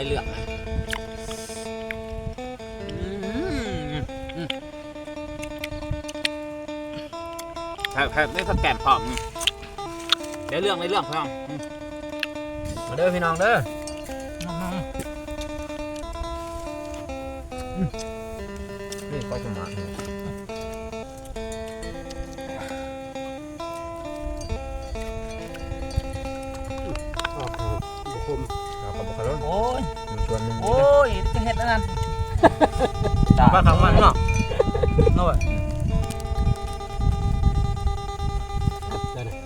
น้องเลยเลือกนะอืมอืมแผ่แผ่ไม่สักแกมพร้อมเดี๋ยวเรื่องในเรื่องพี่น้องอืมมาเด้อพี่น้องเด้อ ห็ดแล้วนั่นบ้าคำมันเนาะโน่ยนั่นน่ะ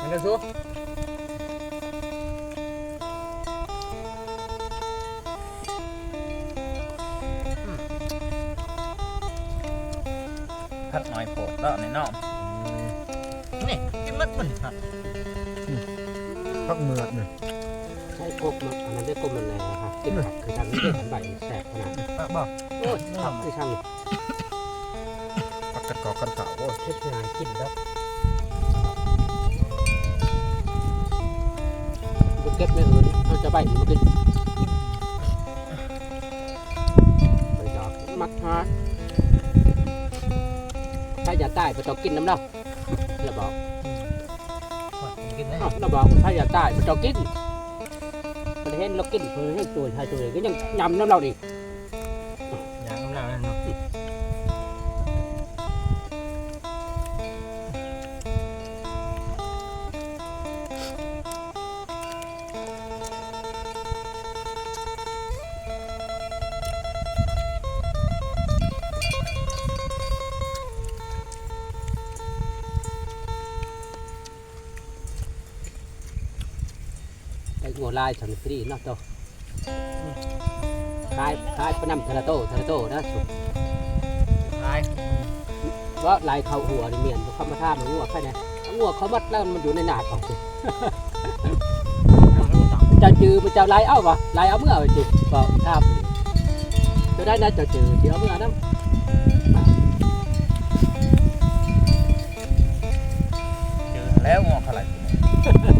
มันจะสู้พัด หน่อยโปรดแล้วในนองนี่กินมัดมันครับพักเมือดเนี่ยใช้กบมันอันนั้นได้กบมันแล้วครับกินผักคือทางนี้ได้ใบแสบขนาดพักบ่โอ้ยผักคือช่างพักกระกอกันเก่าโอ้ยเทศงานกินแล้วบุเก็บไม่เอินเขาจะใบมันกินไปดอกมักฮะ ถ้าอย่าตายไปต้องกินน้ำเน่าเราบอกกินได้อ้าวเราบอกถ้าอย่าตายไปต้องกินประเทศเรากินเพื่อให้ตัวชายตัวเองก็ยังยำน้ำเราอีก ไอ้งัวลายสันฟรีเนาะตัวขายขายประนำทาราโตทาราโตนะสุตายว่าลายเขาหัวนี่เมียนเขามาท่ามันงัวแค่ไหนงัวเขามัดแล้วมันอยู่ในหนาเขาสิเจะจือมันจะลายเอ้าวะลายเอาเมื่อไปจิบอกครับจะได้นะเจะจือเดี๋ยวเอาเมื่อน้เจอแล้วงอกอะ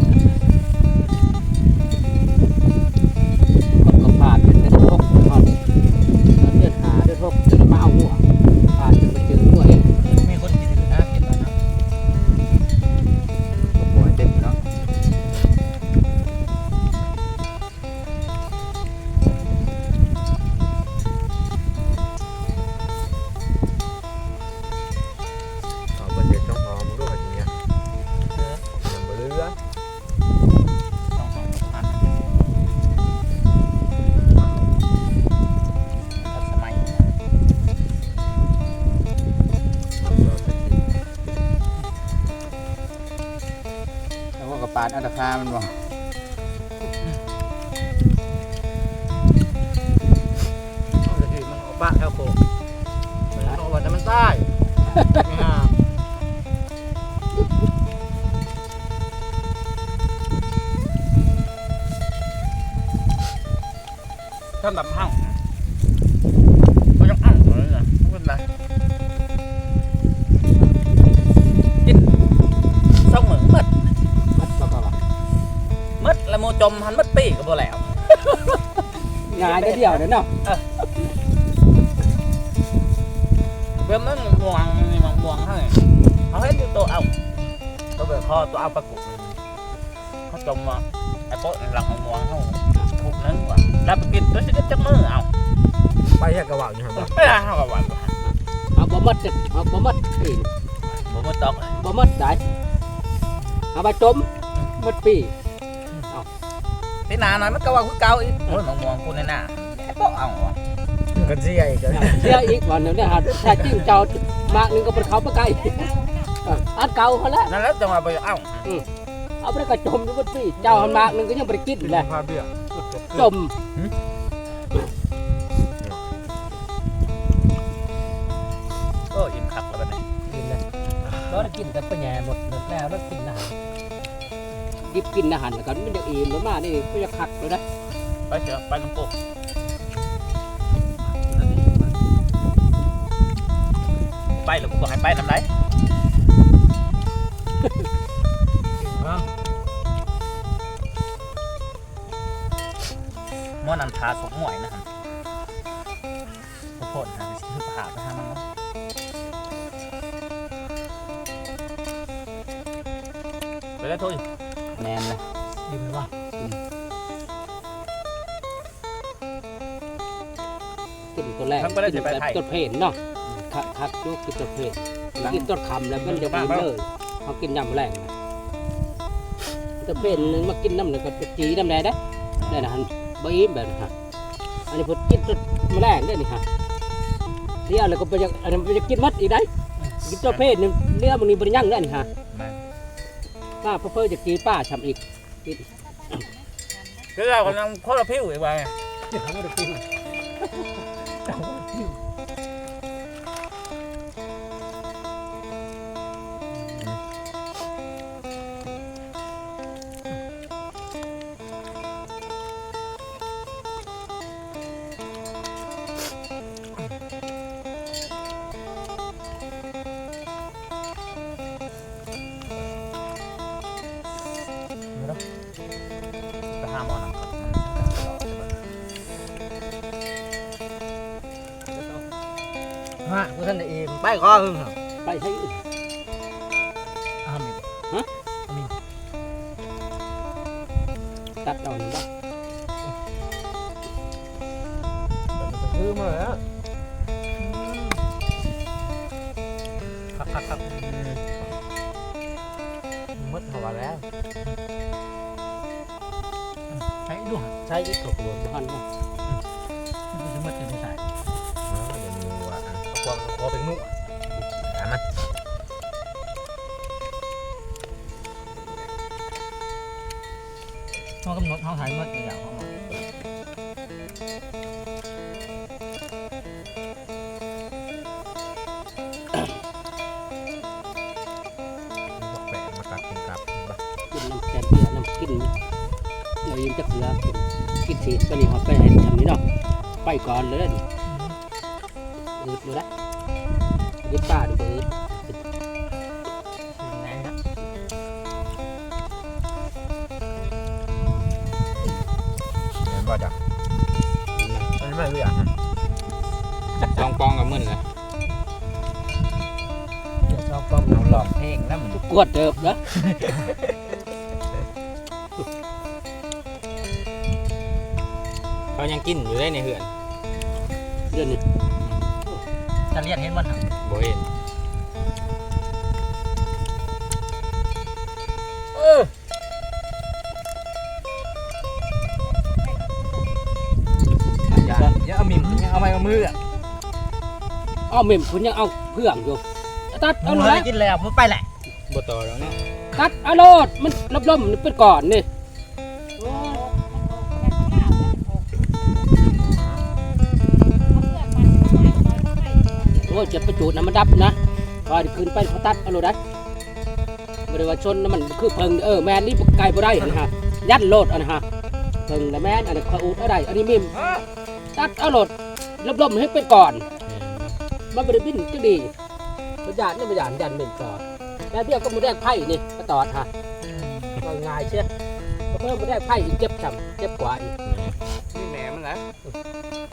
าก็กระปาดอัตราคามันบอกเอาเลยพี่มันเอาบ้าแอลโคมันเอาว่าจะมันใต้ จมหันมัดปีกก็บ่แล้วง่ายได้เดียวเด้อเนาะเพื่อมันม่วงนี่มันม่วงให้เขาให้ดูตัวเอาตัวแบบคอตัวเอาประกุกเขาจมมาไอ้โป๊ะหลังม่วงเขาถูกนึงว่ะแล้วไปกินตัวชิดจักมือเอาไปแค่กระหว่างอยู่ครับไม่ได้เขากับวันว่ะเอาบ่มัดจะเอาบ่มัดปีนผมมาตอกบ่มัดได้เอามาจมมัดปี พี่นาหน่อยมันก็ว่าคือเก่าอีกโอ้ยมะม่วงกูในหน้าไอ้โป๊ะเอาว่ะกันเสียอีกแล้วเสียอีกวันหนึงเนี่ยฮะถ้าจิ้งเจ้ามากหนึงก็เป็นเขาปะไก่เอออันเก่าเขาแล้วนั่นแหล้วจังหวะไปเอาเอาไปก็จมอยู่มัดปีเจ้าหันมากหนึงก็ยังบ่ได้กินเลยพาเบี้ยจมโอ้ยอิ่มคักแล้วบัดนี้กินเลยแล้วได้กินแต่ปะแหน่หมดหมดแล้วแล้วกินอาหาร ดิบกินอาหารแล้วกันมันจะอิ่มแล้วมานี่ก็จะคักเลยนะไปเสือไปน้ำตกไปหรือกูบอกให้ไปน้ำไหนม้อนันทาสมหวยนะฮะทุกคนฮะคือผ่าไปหามันเนาะไปได้ทุยแน่นเลย ดีไหมวะกินตัวแรกกินแบบตัวเพลนเนาะคักคักยกกินตัวเพลนกินตัวคำแล้วมันจะอิ่มเลยเขากินยำแรงนะตัวเพลนหนึงมากินน้ำหนึ่งก็จะจีน้ำแดงได้ได้นะฮันบอิ่มแบบนี้ฮะอันนี้พอกินตัวแมลงได้นี่ฮะเลี้ยแล้วก็ไปจะอันนี้ไปจะกินมัดอีกได้กินตัวเพลนนึงเลี้ยมันนี่บริยังได้นี่ฮะแม่นป้าเพื่อจะกีป้าทำอีก คือเรากำลังโคตรพิ้วอีกไปเดี๋ยวเขาไม่ได้กิน ฮะกูท่านได้อิ่มไปก็หึงเหรอไปให้อื่นอามิตัดเอาหนึ่งบ้างคือมาแล้วคักคักคักมดหัวแล้วใช้ด้วยใช้อีกตัวหัวพันบ้างมันจะมดจะไม่ใส่เดี๋ยวมือว่า ควงควงเป็นนุ่หามันห้องกำหนดห้องหายมดอย่างห้องบอกแปะมากัดกินกับกินน้ำแกงเบียร์น้ำกินเรายิงจะเกลือกินสีก็นี่เขาไปให้ทำนี่เนาะไปก่อนเลย อืดเลยนะยึดป้าดูอืดไงนะเห็นบ่จ้ะมันไม่เรียกลองปองกับมึนเลยเดี๋ยวชอบป้อมเอาหลอกเพลงแล้วมันกวดเติบนะเขายังกินอยู่ได้ในเหือนเดือนนี้ จะเรียกเห็นมันหักบ่เห็นอย่าอย่าเอามิมอย่าเอาไม้เอามืออะเอาเมมคุณยังเอาเพื่องอยู่ตัดเอาเอาเลเลยยกินแล้วผมไปแหละบ่ต่อแล้วเนาะตัดเอาโลดมันล่มๆมันเป็นก่อนนี่ ยเจ็บประจูดนะมันดับนะพอดีขึ้นไปเขาตัดเอาโลดได้บริวาชนนะมันคือเพิงเออแมนนี่ไกลบ่ได้นะฮะยัดโลดอันนะฮะเพิงนะแมนอันนี้ขออูดเอาได้อันนี้มิมตัดเอาโลดล่มๆให้เป็นก่อนมันบริบินก็ดีประหยัดนี่ประหยัดยันเป็นก่อนแล้วเพี่ก็มาแดกไพ่นี่มาตอดฮะก็ง่ายเชียวก็เพิ่มมาแดกไพ่อีกเจ็บช้ำเจ็บกว่าอีกมีแม่มันนะ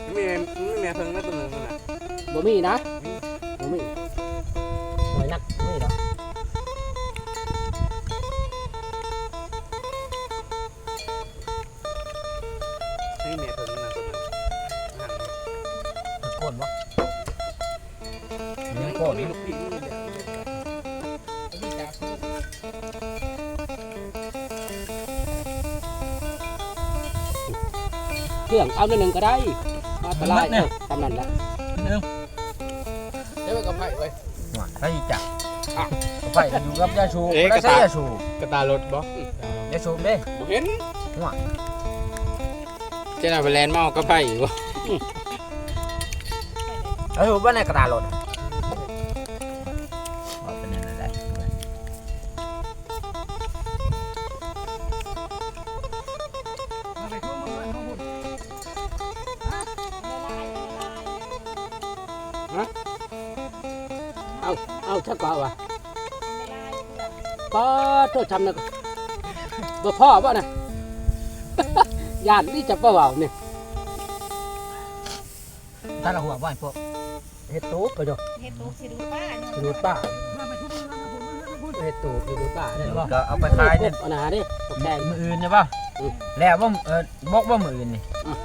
มีแม่มีแม่เพิ่งมาตัวนึงนะบ่มีนะ บ่มีหน่อยนักไม่หรอกมีแม่เพิ่งมาตัวนึงโคนวะยังโคตรนี่ลูกพี่นี่แหละเครื่องเอาหนึ่งก็ได้มาตลาดเนี่ยทำนั่นแหละนึง ใช่จ้ะไปอยู่กับยาชูแล้วใช่ยาชูกระตารถบ่ยาชูเด้บ่เห็นว่ะเจ้าหน้าไปแลนด์เมากับไผ่อยู่บ่เออว่าในกระดาษรถเป็น เอาเอาชักก่อนวะป้าโทษทำนะบ่พ่อบ่นะย่านนี่จะบ่เว้านี่ถ้าเราหัวบ้านพวกเฮ็ดตุ๊กไปดูเฮ็ดลูกสิดูป้าเนาะสิดูป้าเฮ็ดตูบสิดูป้าได้บ่ก็เอาไปขายเนี่ยอันนั้นดิตกแดงมืออื่นใช่ป่ะอืมแล้วว่าเออบอกว่ามืออื่นนี่แล้วเนาะ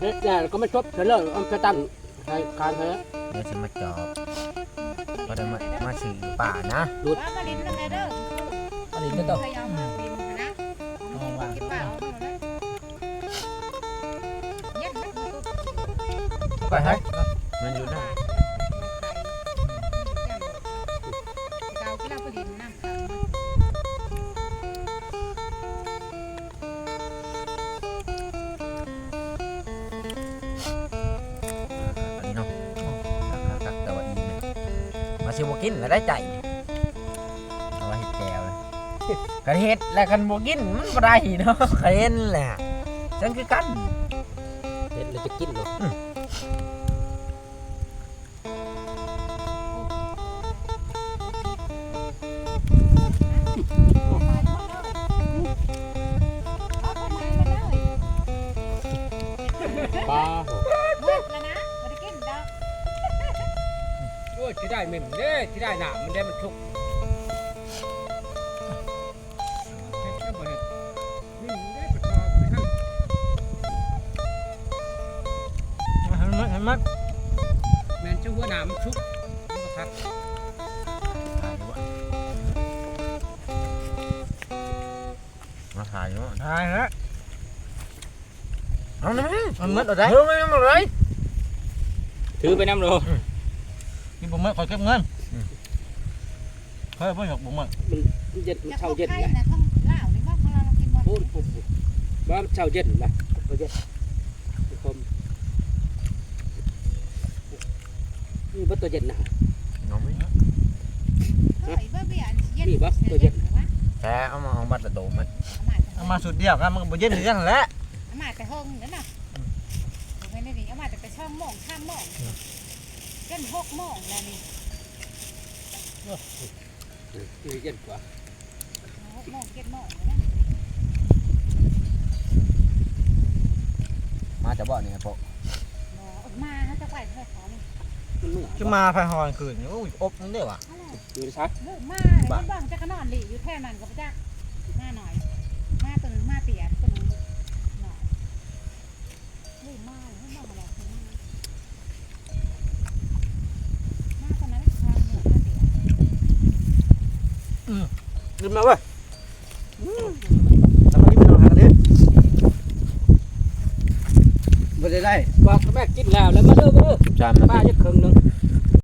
เฮ็ดเนี่ยก็ไม่ชบเฉลิมเอาไปตั้งให้การให้เดี๋ยวจะมาจอบ ก็ได้มามาสื่อป่านะว่ามาลิ้นนั่นแหละเด้ออันนี้ก็ต้องเคยเอามาลิ้นนะกินป้าเอามาเลยเย็นมันก็ตุ๊บไปให้มันอยู่ได้ แล้วได้ใจเอาไว้เห็ดแก้วเลยกันเห็ดแล้วกันบ่กินมันบ่ได้เนาะเห็นแหละจังคือกันเฮ็ดแล้วจะกินเนาะเอ ที่ได้เม่มเด้ที่ได้หนามมันได้มันชุกเฮ็ดแล้วบ่เฮ็ดนี่มันได้ปะทอไปหั่นเห็นมั้ยเห็นมั้ยแม่นเจ้าหัวหนามมันชุกมันก็คัดมาถ่ายเนาะทายฮะเอาหน่อยมันมืดเอาได้เฮ้ยไม่มาเลยถือไปน้ำโล กินบ่มืดขอเก็บเงินเฮ้ยบ่อยากบ่มืดมันเย็นมันจะเช้าเข้าเย็นไข่แหละนะท่องเล่านี่ว่าของเราเรากินบ่พูดปุ๊บปุ๊บว่ามันเช้าเย็นแหละเช้าเย็นคมนี่บ่ตัวเย็นนะน้องไม่เฮ้ยบ่เบี้ยเย็นแพ้เอามาเอาบัตรโตมันเอามาสุดเดียวกันมันก็บ่เย็นเหมือนกันแหละเอามาแต่ห้องนั่นน่ะไม่ได้นี่เอามาแต่ไปช่องโมงข้ามโมง เกินหกโมงแล้วนี่นี่เย็นกว่าหกโมงเจ็ดโมงแล้วนะมาจะบ่เนี่ยพวกบ่ออกมาเขาจะไปเท่าเขานี่มันมืดจะมาไฟหอนคืนโอ้ยอบนั่นเด้อว่ะอยู่ซะเลิกมาเลยมันบังจะกระนอนหลีอยู่แท่นั้นก็ไปจ้ามาหน่อย มาตัวนึงมาเตียตัวนึงหน่อยเลิกมาเลยให้มาอะไรมามาตอนนั้นทางเหนือมาเตียน ขึ้นมาเว้ยแล้วมันนี่ไปนอนทางนี้บ่ได้ได้บอกกับแม่กินแล้วแล้วมาเด้อมาเด้อจานนะป้าจะครึ่งหนึง